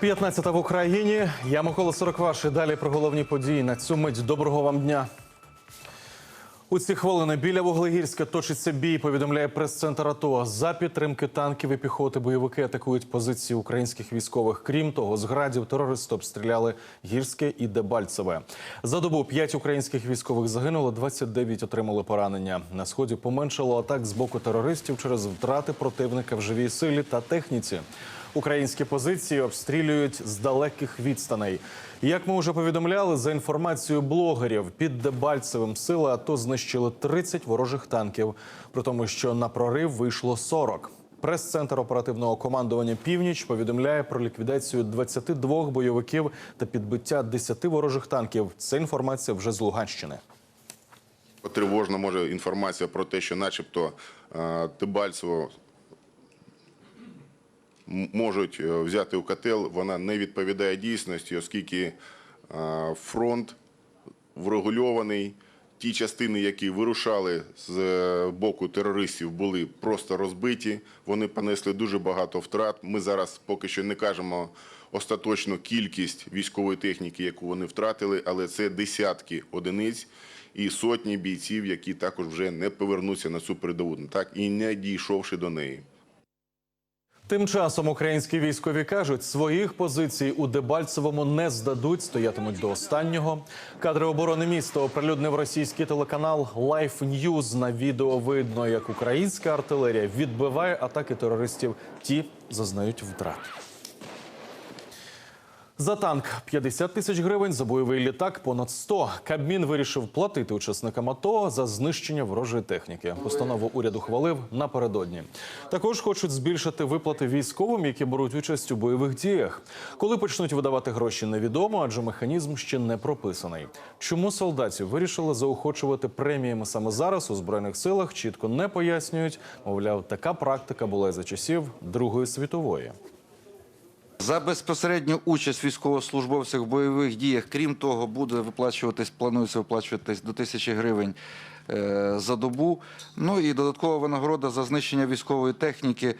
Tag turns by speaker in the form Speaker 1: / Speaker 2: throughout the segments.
Speaker 1: 15 в Україні. Я Микола Сорокваш. І далі про головні події на цю мить. Доброго вам дня. У ці хвилини біля Вуглегірська точиться бій. Повідомляє прес-центр АТО. За підтримки танків і піхоти бойовики атакують позиції українських військових. Крім того, з градів терористи обстріляли гірське і Дебальцеве. За добу 5 українських військових загинуло, 29 отримали поранення. На сході поменшало атак з боку терористів через втрати противника в живій силі та техніці. Українські позиції обстрілюють з далеких відстаней. Як ми вже повідомляли, за інформацією блогерів, під Дебальцевим сили АТО знищили 30 ворожих танків, при тому, що на прорив вийшло 40. Прес-центр оперативного командування Північ повідомляє про ліквідацію 22 бойовиків та підбиття 10 ворожих танків. Це інформація вже з Луганщини.
Speaker 2: Тривожна може інформація про те, що начебто е, Дебальцево м- можуть е, взяти у котел, вона не відповідає дійсності, оскільки е, фронт врегульований. Ті частини, які вирушали з е, боку терористів, були просто розбиті. Вони понесли дуже багато втрат. Ми зараз поки що не кажемо остаточну кількість військової техніки, яку вони втратили, але це десятки одиниць і сотні бійців, які також вже не повернуться на цю передову, так і не дійшовши до неї.
Speaker 1: Тим часом українські військові кажуть, своїх позицій у Дебальцевому не здадуть, стоятимуть до останнього. Кадри оборони міста оприлюднив російський телеканал Life News. На відео видно, як українська артилерія відбиває атаки терористів. Ті зазнають втрат. За танк 50 тисяч гривень, за бойовий літак понад 100. Кабмін вирішив платити учасникам АТО за знищення ворожої техніки. Постанову уряд ухвалив напередодні. Також хочуть збільшити виплати військовим, які беруть участь у бойових діях. Коли почнуть видавати гроші, невідомо, адже механізм ще не прописаний. Чому солдатів вирішили заохочувати преміями саме зараз у збройних силах? Чітко не пояснюють. Мовляв, така практика була за часів Другої світової.
Speaker 3: За безпосередню участь військовослужбовців в бойових діях, крім того, буде виплачуватись, планується виплачуватись до тисячі гривень е, за добу. Ну і додаткова винагорода за знищення військової техніки.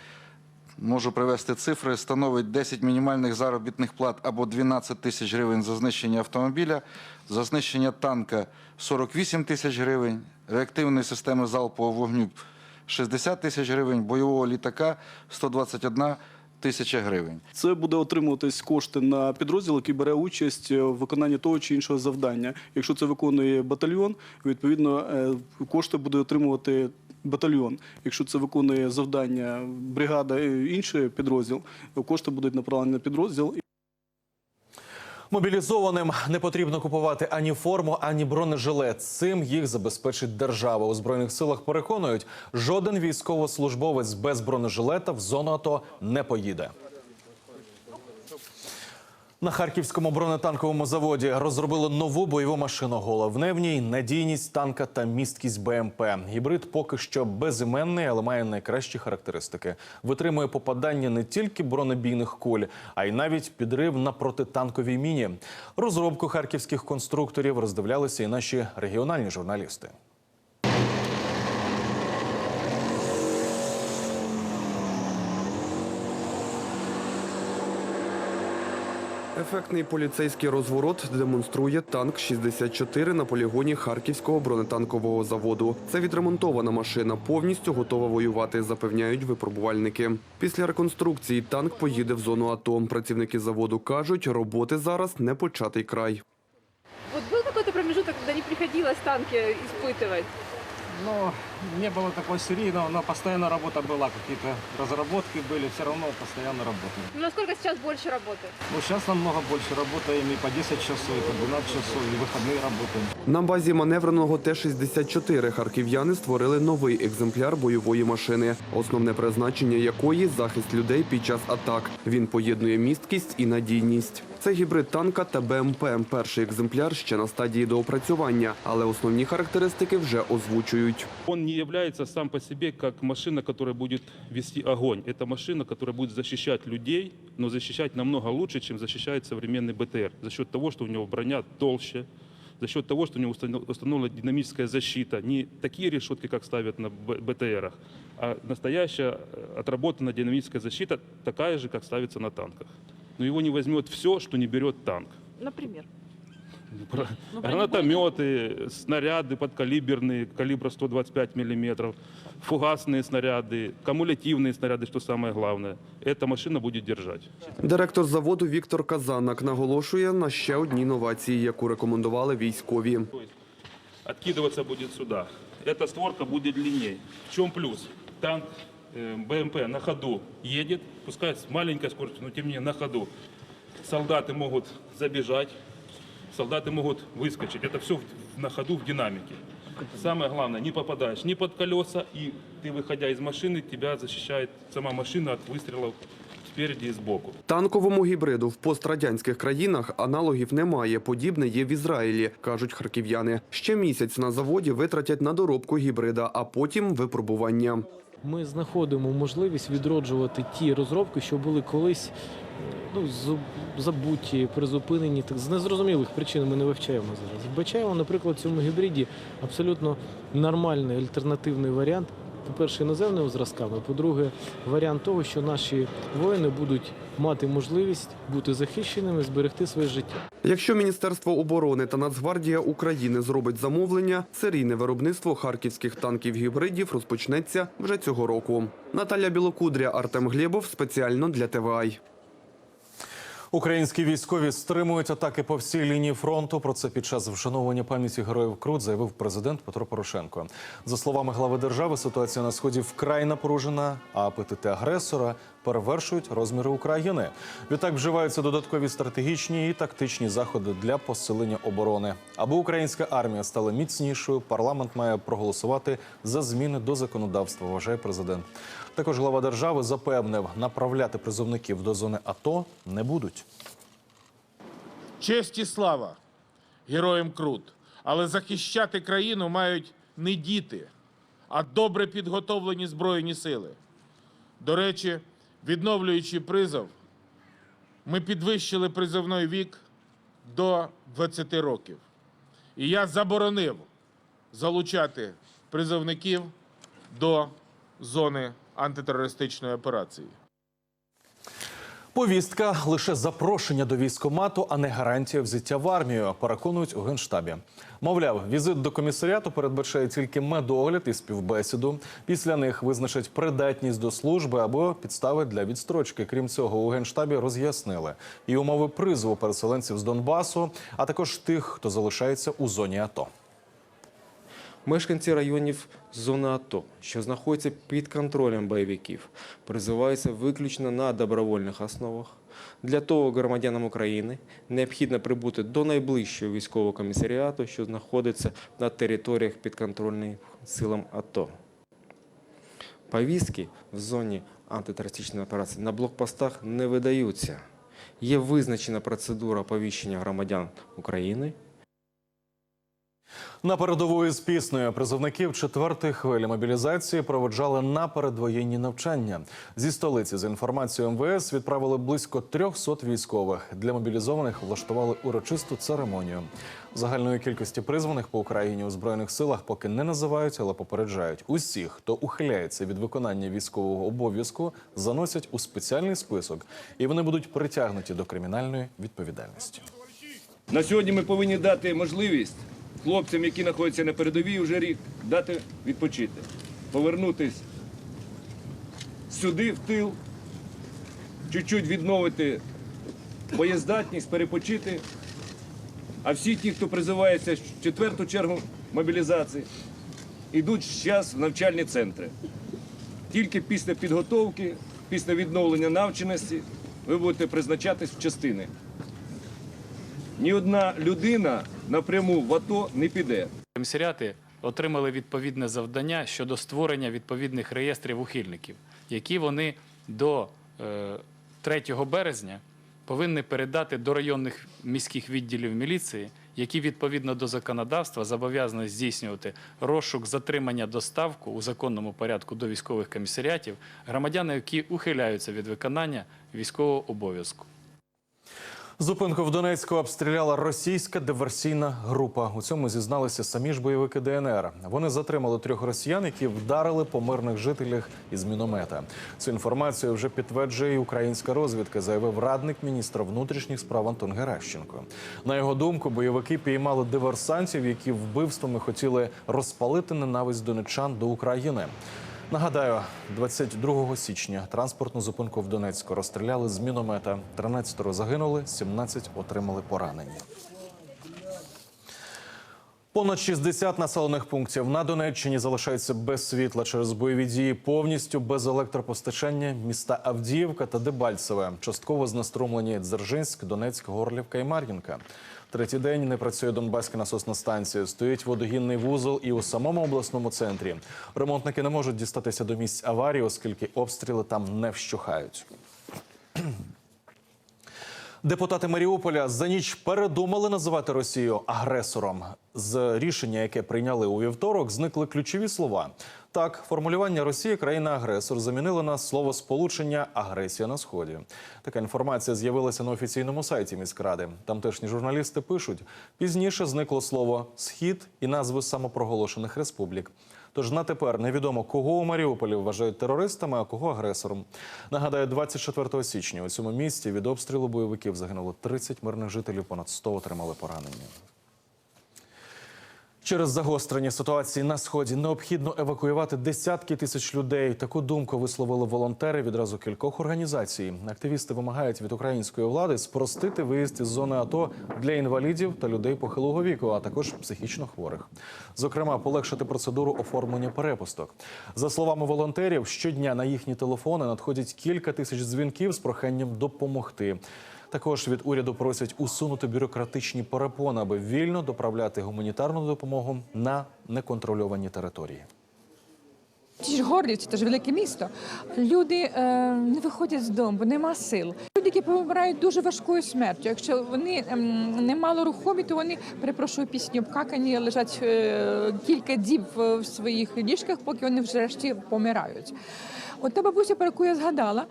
Speaker 3: Можу привести цифри. Становить 10 мінімальних заробітних плат або 12 тисяч гривень за знищення автомобіля, за знищення танка 48 тисяч гривень, реактивної системи залпового вогню 60 тисяч гривень, бойового літака 121 тисяча гривень.
Speaker 4: Це буде отримуватись кошти на підрозділ, який бере участь в виконанні того чи іншого завдання. Якщо це виконує батальйон, відповідно е, кошти буде отримувати батальйон. Якщо це виконує завдання бригада і інший підрозділ, кошти будуть направлені на підрозділ.
Speaker 1: Мобілізованим не потрібно купувати ані форму, ані бронежилет. Цим їх забезпечить держава. У збройних силах переконують, жоден військовослужбовець без бронежилета в зону АТО не поїде. На харківському бронетанковому заводі розробили нову бойову машину. Головне в ній надійність танка та місткість БМП. Гібрид поки що безіменний, але має найкращі характеристики. Витримує попадання не тільки бронебійних куль, а й навіть підрив на протитанковій міні. Розробку харківських конструкторів роздивлялися і наші регіональні журналісти.
Speaker 5: Ефектний поліцейський розворот демонструє танк 64 на полігоні Харківського бронетанкового заводу. Це відремонтована машина, повністю готова воювати, запевняють випробувальники. Після реконструкції танк поїде в зону АТО. Працівники заводу кажуть, роботи зараз не початий край.
Speaker 6: Вот был какой-то промежуток, когда не приходилось танки испытывать?
Speaker 7: Ну, не было такой серийного, но постоянно работа была, какие-то разработки были, все равно постоянно работали.
Speaker 6: Ну, насколько сейчас больше работы?
Speaker 7: Ну, сейчас намного больше работаем, и по 10 часов, и по 12 часов, и выходные работаем.
Speaker 5: На базі маневреного Т-64 харків'яни створили новий екземпляр бойової машини, основне призначення якої захист людей під час атак. Він поєднує місткість і надійність. Це гібрид танка та БМП. Перший екземпляр ще на стадії доопрацювання, але основні характеристики вже озвучують.
Speaker 8: Он Не является сам по себе как машина, которая будет вести огонь. Это машина, которая будет защищать людей, но защищать намного лучше, чем защищает современный БТР. За счет того, что у него броня толще, за счет того, что у него установ- установлена динамическая защита. Не такие решетки, как ставят на БТРах, а настоящая э, отработанная динамическая защита, такая же, как ставится на танках. но его не возьмет все, что не берет танк.
Speaker 6: Например.
Speaker 8: Про-
Speaker 6: Ну,
Speaker 8: Гранатометы, снаряды подкалиберные, калибра 125 миллиметров, фугасные снаряды, кумулятивные снаряды, что самое главное. Эта машина будет держать.
Speaker 5: Директор заводу Віктор Казанак наголошує на ще одній новації, яку рекомендували військові.
Speaker 8: Откидываться будет сюда. Эта створка будет длиннее. В чем плюс? Танк э, БМП на ходу едет, пускай с маленькой скоростью, но тем не менее на ходу. Солдаты могут забежать, солдаты могут выскочить. Это все на ходу в динамике. Самое главное, не попадаешь ни под колеса, и ты, выходя из машины, тебя защищает сама машина от выстрелов спереди и сбоку.
Speaker 5: Танковому гібриду в пострадянських країнах аналогів немає. Подібне є в Ізраїлі, кажуть харків'яни. Ще місяць на заводі витратять на доробку гібрида, а потім випробування.
Speaker 9: Ми знаходимо можливість відроджувати ті розробки, що були колись ну, забуті, призупинені. Так, з незрозумілих причин ми не вивчаємо зараз. Вбачаємо, наприклад, в цьому гібриді абсолютно нормальний альтернативний варіант. По-перше, іноземними зразками, по-друге, варіант того, що наші воїни будуть мати можливість бути захищеними, зберегти своє життя.
Speaker 5: Якщо Міністерство оборони та Нацгвардія України зробить замовлення, серійне виробництво харківських танків гібридів розпочнеться вже цього року. Наталя Білокудря, Артем Глєбов спеціально для ТВАЙ.
Speaker 1: Українські військові стримують атаки по всій лінії фронту. Про це під час вшановування пам'яті героїв Крут заявив президент Петро Порошенко. За словами глави держави, ситуація на сході вкрай напружена, а апетити агресора перевершують розміри України. Відтак вживаються додаткові стратегічні і тактичні заходи для посилення оборони. Аби українська армія стала міцнішою, парламент має проголосувати за зміни до законодавства. Вважає президент. Також глава держави запевнив, направляти призовників до зони АТО не будуть.
Speaker 10: Честь і слава героям Крут. Але захищати країну мають не діти, а добре підготовлені Збройні сили. До речі, відновлюючи призов, ми підвищили призовний вік до 20 років. І я заборонив залучати призовників до зони антитерористичної операції.
Speaker 1: Повістка лише запрошення до військомату, а не гарантія взяття в армію. Переконують у генштабі. Мовляв, візит до комісаріату передбачає тільки медогляд і співбесіду. Після них визначать придатність до служби або підстави для відстрочки. Крім цього, у генштабі роз'яснили і умови призову переселенців з Донбасу, а також тих, хто залишається у зоні АТО.
Speaker 11: Мешканці районів зони АТО, що знаходяться під контролем бойовиків, призиваються виключно на добровольних основах. Для того громадянам України необхідно прибути до найближчого військового комісаріату, що знаходиться на територіях підконтрольних силам АТО. Повістки в зоні антитерористичної операції на блокпостах не видаються. Є визначена процедура оповіщення громадян України
Speaker 1: На передової з піснею призовників четвертої хвилі мобілізації проведжали на передвоєнні навчання. Зі столиці з інформацією МВС відправили близько 300 військових. Для мобілізованих влаштували урочисту церемонію. Загальної кількості призваних по Україні у збройних силах поки не називають, але попереджають усіх, хто ухиляється від виконання військового обов'язку, заносять у спеціальний список, і вони будуть притягнуті до кримінальної відповідальності.
Speaker 12: На сьогодні ми повинні дати можливість хлопцям, які знаходяться на передовій вже рік, дати відпочити, повернутись сюди, в тил, чуть-чуть відновити боєздатність, перепочити. А всі ті, хто призивається в четверту чергу мобілізації, йдуть зараз в навчальні центри. Тільки після підготовки, після відновлення навченості ви будете призначатись в частини. Ні одна людина напряму в АТО не піде.
Speaker 13: Комісаріати отримали відповідне завдання щодо створення відповідних реєстрів ухильників, які вони до е, 3 березня повинні передати до районних міських відділів міліції, які відповідно до законодавства зобов'язані здійснювати розшук, затримання, доставку у законному порядку до військових комісаріатів громадяни, які ухиляються від виконання військового обов'язку.
Speaker 1: Зупинку в Донецьку обстріляла російська диверсійна група. У цьому зізналися самі ж бойовики ДНР. Вони затримали трьох росіян, які вдарили по мирних жителях із міномета. Цю інформацію вже підтверджує і українська розвідка, заявив радник міністра внутрішніх справ Антон Геращенко. На його думку, бойовики піймали диверсантів, які вбивствами хотіли розпалити ненависть донеччан до України. Нагадаю, 22 січня транспортну зупинку в Донецьку розстріляли з міномета. 13 загинули, 17 отримали поранення. Понад 60 населених пунктів на Донеччині залишаються без світла через бойові дії, повністю без електропостачання. Міста Авдіївка та Дебальцеве частково знеструмлені Дзержинськ, Донецьк, Горлівка і Мар'їнка. Третій день не працює Донбаська насосна станція. Стоїть водогінний вузол і у самому обласному центрі. Ремонтники не можуть дістатися до місць аварії, оскільки обстріли там не вщухають. Депутати Маріуполя за ніч передумали називати Росію агресором. З рішення, яке прийняли у вівторок, зникли ключові слова. Так, формулювання Росія країна-агресор замінили на слово сполучення агресія на сході. Така інформація з'явилася на офіційному сайті міськради. Тамтешні журналісти пишуть: пізніше зникло слово схід і назви самопроголошених республік. Тож на тепер невідомо, кого у Маріуполі вважають терористами, а кого агресором. Нагадаю, 24 січня у цьому місті від обстрілу бойовиків загинуло 30 мирних жителів, понад 100 отримали поранення. Через загострення ситуації на сході необхідно евакуювати десятки тисяч людей. Таку думку висловили волонтери відразу кількох організацій. Активісти вимагають від української влади спростити виїзд із зони АТО для інвалідів та людей похилого віку, а також психічно хворих. Зокрема, полегшити процедуру оформлення перепусток. За словами волонтерів, щодня на їхні телефони надходять кілька тисяч дзвінків з проханням допомогти. Також від уряду просять усунути бюрократичні перепони, аби вільно доправляти гуманітарну допомогу на неконтрольовані території.
Speaker 14: Ті ж Горлівці, це ж велике місто. Люди е, не виходять з дому, бо нема сил. Люди, які помирають дуже важкою смертю. Якщо вони ем, немало рухомі, то вони перепрошую пісні обкакані, лежать е, кілька діб в, своїх ліжках, поки вони врешті помирають. От та бабуся, про яку я згадала.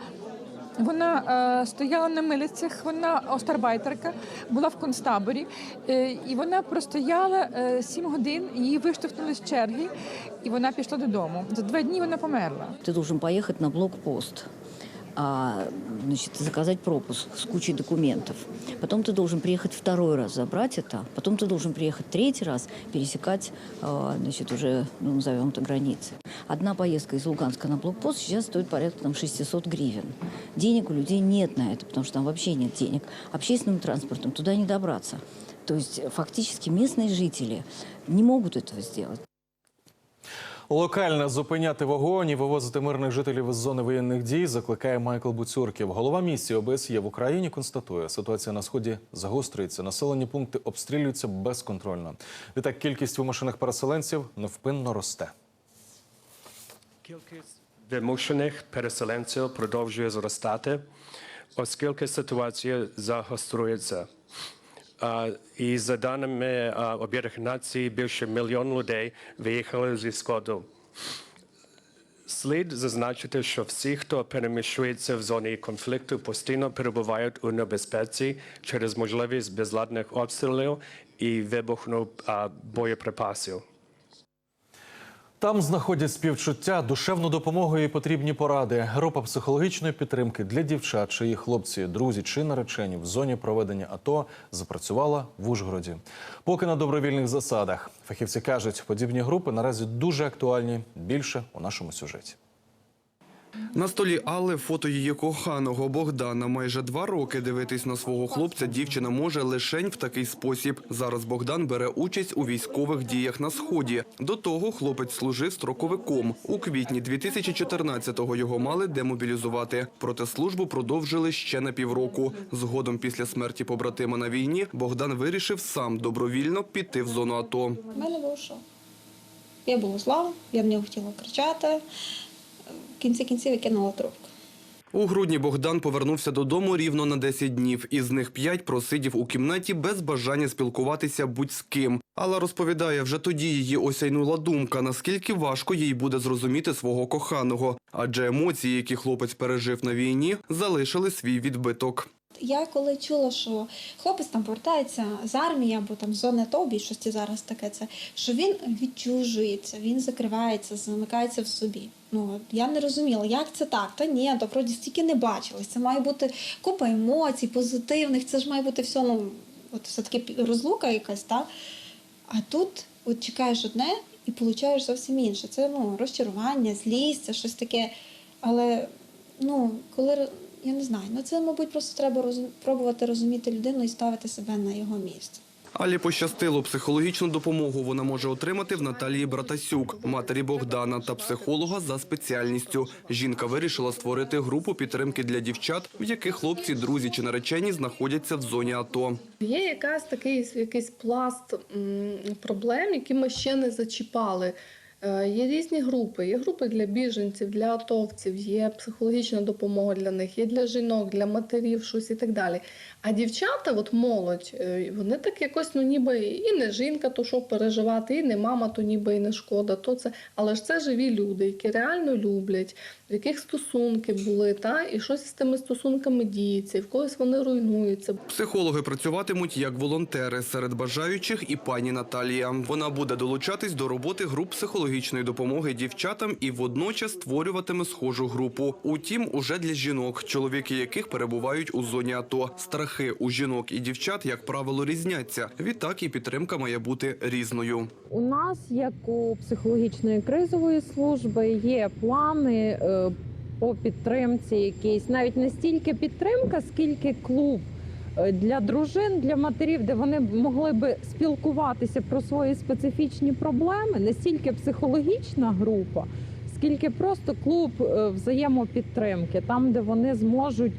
Speaker 14: Вона е, стояла на милицях, вона остарбайтерка, була в концтаборі, е, і вона простояла е, годин, її виштовхнули з черги, і вона пішла додому. За два дні вона померла.
Speaker 15: Ти должен поїхати на блокпост, а, значит, заказать пропуск с кучей документов. Потом ты должен приехать второй раз забрать это. Потом ты должен приехать третий раз пересекать, а, значит, уже, ну, назовем это, границы. Одна поездка из Луганска на блокпост сейчас стоит порядка там, 600 гривен. Денег у людей нет на это, потому что там вообще нет денег. Общественным транспортом туда не добраться. То есть фактически местные жители не могут этого сделать.
Speaker 1: Локально зупиняти вогонь і вивозити мирних жителів із зони воєнних дій закликає Майкл Буцюрків. Голова місії ОБСЄ в Україні констатує, ситуація на сході загострюється. Населені пункти обстрілюються безконтрольно. Відтак кількість вимушених переселенців невпинно росте.
Speaker 16: Кількість вимушених переселенців продовжує зростати, оскільки ситуація загострюється. І за даними Об'єднаних Націй, більше мільйон людей виїхали зі Сходу. Слід зазначити, що всі, хто переміщується в зоні конфлікту, постійно перебувають у небезпеці через можливість безладних обстрілів і вибухну боєприпасів.
Speaker 1: Там знаходять співчуття, душевну допомогу і потрібні поради. Група психологічної підтримки для дівчат, чиї хлопці, друзі чи наречені в зоні проведення АТО запрацювала в Ужгороді. Поки на добровільних засадах. Фахівці кажуть, подібні групи наразі дуже актуальні. Більше у нашому сюжеті.
Speaker 5: На столі Алли фото її коханого Богдана. Майже два роки дивитись на свого хлопця дівчина може лишень в такий спосіб. Зараз Богдан бере участь у військових діях на сході. До того хлопець служив строковиком. У квітні 2014-го його мали демобілізувати. Проте службу продовжили ще на півроку. Згодом, після смерті побратима на війні, Богдан вирішив сам добровільно піти в зону АТО.
Speaker 17: В мене вийшов. Я була зла, я в нього хотіла кричати. В кінці кінців я кинула трубку.
Speaker 5: У грудні Богдан повернувся додому рівно на 10 днів. Із них 5 просидів у кімнаті без бажання спілкуватися будь з ким. Алла розповідає, вже тоді її осяйнула думка, наскільки важко їй буде зрозуміти свого коханого. Адже емоції, які хлопець пережив на війні, залишили свій відбиток.
Speaker 17: я коли чула, що хлопець там повертається з армії або там з зони АТО, в більшості зараз таке це, що він відчужується, він закривається, замикається в собі. Ну я не розуміла, як це так. Та ні, то вроді стільки не бачилось. Це має бути купа емоцій, позитивних. Це ж має бути все, ну от все таки розлука якась, так? А тут от чекаєш одне і получаєш зовсім інше. Це ну розчарування, злість, це щось таке. Але ну, коли я не знаю, ну це, мабуть, просто треба роз... пробувати розуміти людину і ставити себе на його місце.
Speaker 5: Алі пощастило, психологічну допомогу вона може отримати в Наталії Братасюк, матері Богдана та психолога за спеціальністю. Жінка вирішила створити групу підтримки для дівчат, в яких хлопці, друзі чи наречені знаходяться в зоні АТО.
Speaker 18: Є якась такий якийсь пласт проблем, які ми ще не зачіпали. Е, Є різні групи. Є групи для біженців, для атовців, є психологічна допомога для них, є для жінок, для матерів, щось і так далі. А дівчата, от молодь, е, вони так якось, ну ніби і не жінка, то що переживати, і не мама, то ніби і не шкода. То це, але ж це живі люди, які реально люблять, в яких стосунки були, та і щось з тими стосунками діється, і в когось вони руйнуються.
Speaker 5: Психологи працюватимуть як волонтери серед бажаючих і пані Наталія. Вона буде долучатись до роботи груп психологічної допомоги дівчатам і водночас створюватиме схожу групу. Утім, уже для жінок, чоловіки яких перебувають у зоні АТО. Страхи у жінок і дівчат, як правило, різняться. Відтак і підтримка має бути різною.
Speaker 19: У нас, як у психологічної кризової служби, є плани е, по підтримці, якісь навіть не стільки підтримка, скільки клуб для дружин, для матерів, де вони могли би спілкуватися про свої специфічні проблеми, не стільки психологічна група, скільки просто клуб е, взаємопідтримки, там, де вони зможуть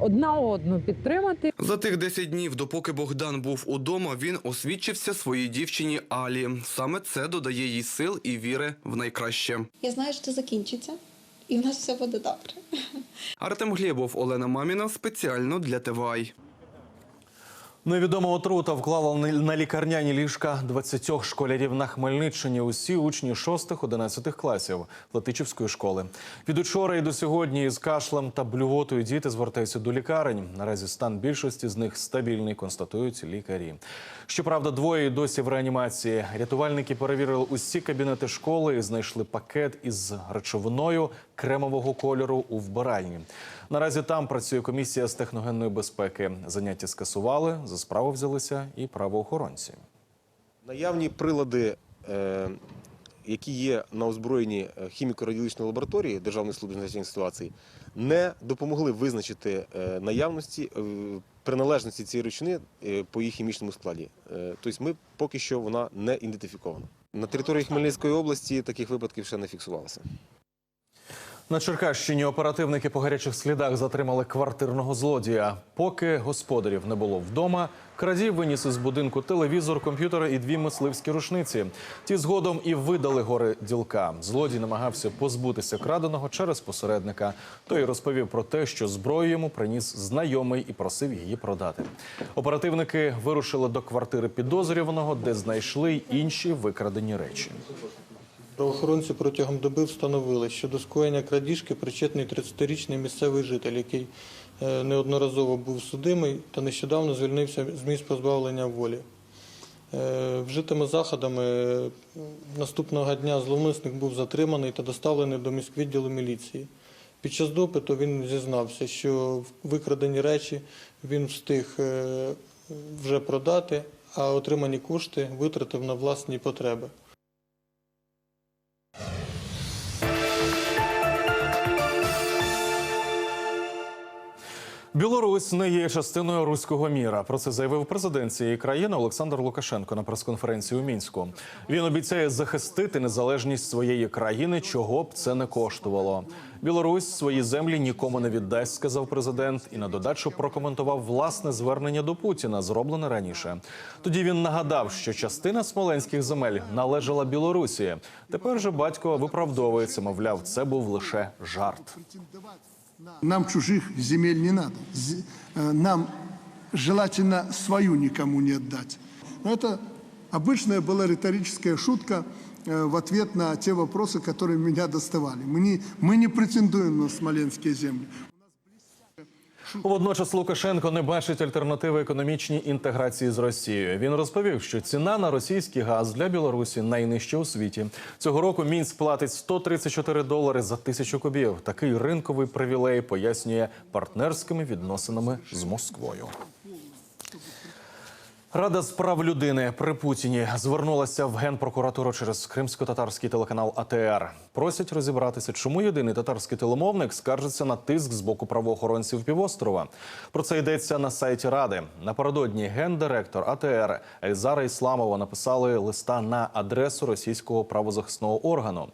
Speaker 19: одна одну підтримати.
Speaker 5: За тих 10 днів, допоки Богдан був удома, він освідчився своїй дівчині Алі. Саме це додає їй сил і віри в найкраще.
Speaker 17: Я знаю, що це закінчиться, і в нас все буде добре.
Speaker 5: Артем Глєбов, Олена Маміна спеціально для ТВАЙ.
Speaker 1: Невідома отрута вклала на- лікарняні ліжка 20 школярів на Хмельниччині. Усі учні 6-11 класів Латичівської школи. Від учора і до сьогодні із кашлем та блювотою діти звертаються до лікарень. Наразі стан більшості з них стабільний, констатують лікарі. Щоправда, двоє досі в реанімації. Рятувальники перевірили усі кабінети школи і знайшли пакет із речовиною кремового кольору у вбиральні. Наразі там працює комісія з техногенної безпеки. Заняття скасували, за справу взялися і правоохоронці.
Speaker 20: Наявні прилади, е, які є на озброєнні е, хіміко-радіологічної лабораторії Державної служби з ситуацій, не допомогли визначити е, наявності приналежності цієї речовини е, по її хімічному складі. Тобто ми поки що вона не ідентифікована. На території Хмельницької області таких випадків ще не фіксувалося.
Speaker 1: На Черкащині оперативники по гарячих слідах затримали квартирного злодія. Поки господарів не було вдома, крадій виніс із будинку телевізор, комп'ютери і дві мисливські рушниці. Ті згодом і видали гори ділка. Злодій намагався позбутися краденого через посередника. Той розповів про те, що зброю йому приніс знайомий і просив її продати. Оперативники вирушили до квартири підозрюваного, де знайшли інші викрадені речі.
Speaker 21: Правоохоронці протягом доби встановили, що до скоєння крадіжки причетний 30-річний місцевий житель, який е, неодноразово був судимий та нещодавно звільнився з місць позбавлення волі. Е, Вжитими заходами наступного дня зловмисник був затриманий та доставлений до міськвідділу міліції. Під час допиту він зізнався, що викрадені речі він встиг е, вже продати, а отримані кошти витратив на власні потреби.
Speaker 1: Білорусь не є частиною руського міра. Про це заявив президент цієї країни Олександр Лукашенко на прес-конференції у мінську. Він обіцяє захистити незалежність своєї країни, чого б це не коштувало. Білорусь свої землі нікому не віддасть, сказав президент, і на додачу прокоментував власне звернення до Путіна, зроблене раніше. Тоді він нагадав, що частина смоленських земель належала Білорусі. Тепер же батько виправдовується, мовляв, це був лише жарт.
Speaker 22: Нам чужих земель не надо. З- э, Нам желательно свою никому не отдать. Но это обычная была риторическая шутка э, в ответ на те вопросы, которые меня доставали. Мы не, мы не претендуем на смоленские земли.
Speaker 1: Водночас Лукашенко не бачить альтернативи економічній інтеграції з Росією. Він розповів, що ціна на російський газ для Білорусі найнижча у світі. Цього року Мінськ платить 134 долари за тисячу кубів. Такий ринковий привілей пояснює партнерськими відносинами з Москвою. Рада з прав людини при Путіні звернулася в генпрокуратуру через кримсько-татарський телеканал АТР. Просять розібратися, чому єдиний татарський телемовник скаржиться на тиск з боку правоохоронців півострова. Про це йдеться на сайті Ради. Напередодні гендиректор АТР Ельзара Ісламова написали листа на адресу російського правозахисного органу.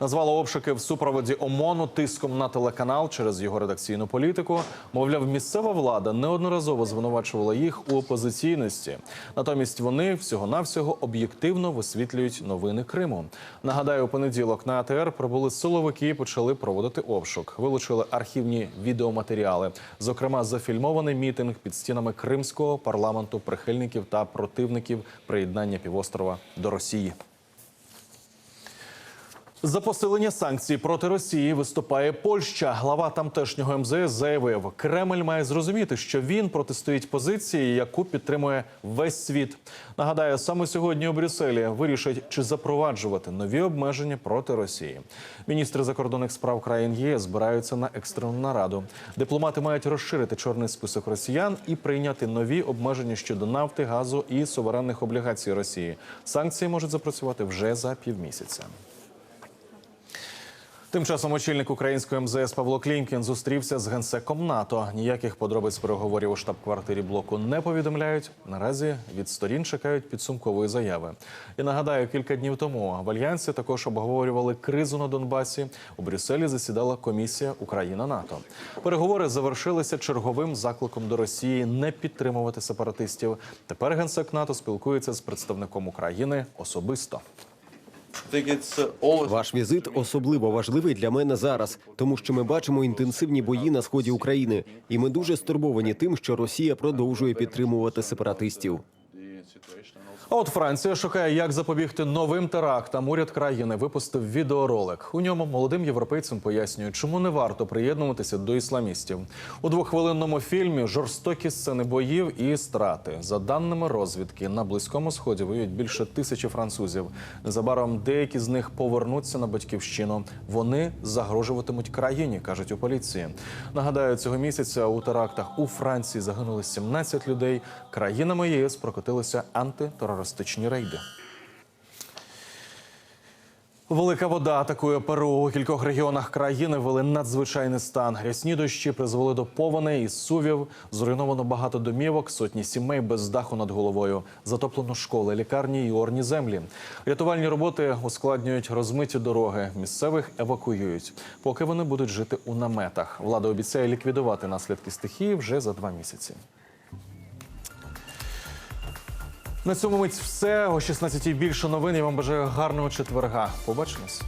Speaker 1: Назвала обшуки в супроводі ОМОНу тиском на телеканал через його редакційну політику. Мовляв, місцева влада неодноразово звинувачувала їх у опозиційності. Натомість вони всього-навсього об'єктивно висвітлюють новини Криму. Нагадаю, у понеділок на АТР прибули силовики і почали проводити обшук. Вилучили архівні відеоматеріали, зокрема зафільмований мітинг під стінами кримського парламенту прихильників та противників приєднання півострова до Росії. За посилення санкцій проти Росії виступає Польща. Глава тамтешнього МЗС заявив, Кремль має зрозуміти, що він протистоїть позиції, яку підтримує весь світ. Нагадаю, саме сьогодні у Брюсселі вирішать, чи запроваджувати нові обмеження проти Росії. Міністри закордонних справ країн ЄС збираються на екстрену нараду. Дипломати мають розширити чорний список росіян і прийняти нові обмеження щодо нафти, газу і суверенних облігацій Росії. Санкції можуть запрацювати вже за півмісяця. Тим часом очільник української МЗС Павло Клімкін зустрівся з генсеком НАТО. Ніяких подробиць переговорів у штаб-квартирі блоку не повідомляють. Наразі від сторін чекають підсумкової заяви. І нагадаю, кілька днів тому в альянсі також обговорювали кризу на Донбасі. У Брюсселі засідала комісія Україна НАТО. Переговори завершилися черговим закликом до Росії не підтримувати сепаратистів. Тепер генсек НАТО спілкується з представником України особисто.
Speaker 23: Ваш візит особливо важливий для мене зараз, тому що ми бачимо інтенсивні бої на сході України, і ми дуже стурбовані тим, що Росія продовжує підтримувати сепаратистів.
Speaker 1: А от Франція шукає, як запобігти новим терактам. Уряд країни випустив відеоролик. У ньому молодим європейцям пояснюють, чому не варто приєднуватися до ісламістів. У двохвилинному фільмі жорстокі сцени боїв і страти. За даними розвідки, на близькому сході воюють більше тисячі французів. Незабаром деякі з них повернуться на батьківщину. Вони загрожуватимуть країні, кажуть у поліції. Нагадаю, цього місяця у терактах у Франції загинули 17 людей. Країнами ЄС прокотилися антитерористичні рейди. Велика вода атакує Перу. У кількох регіонах країни ввели надзвичайний стан. Рясні дощі призвели до повеней і сувів. Зруйновано багато домівок, сотні сімей без даху над головою. Затоплено школи, лікарні і орні землі. Рятувальні роботи ускладнюють розмиті дороги. Місцевих евакуюють. Поки вони будуть жити у наметах. Влада обіцяє ліквідувати наслідки стихії вже за два місяці. На цьому мить все. О 16-й більше новин. Я вам бажаю гарного четверга. Побачимось.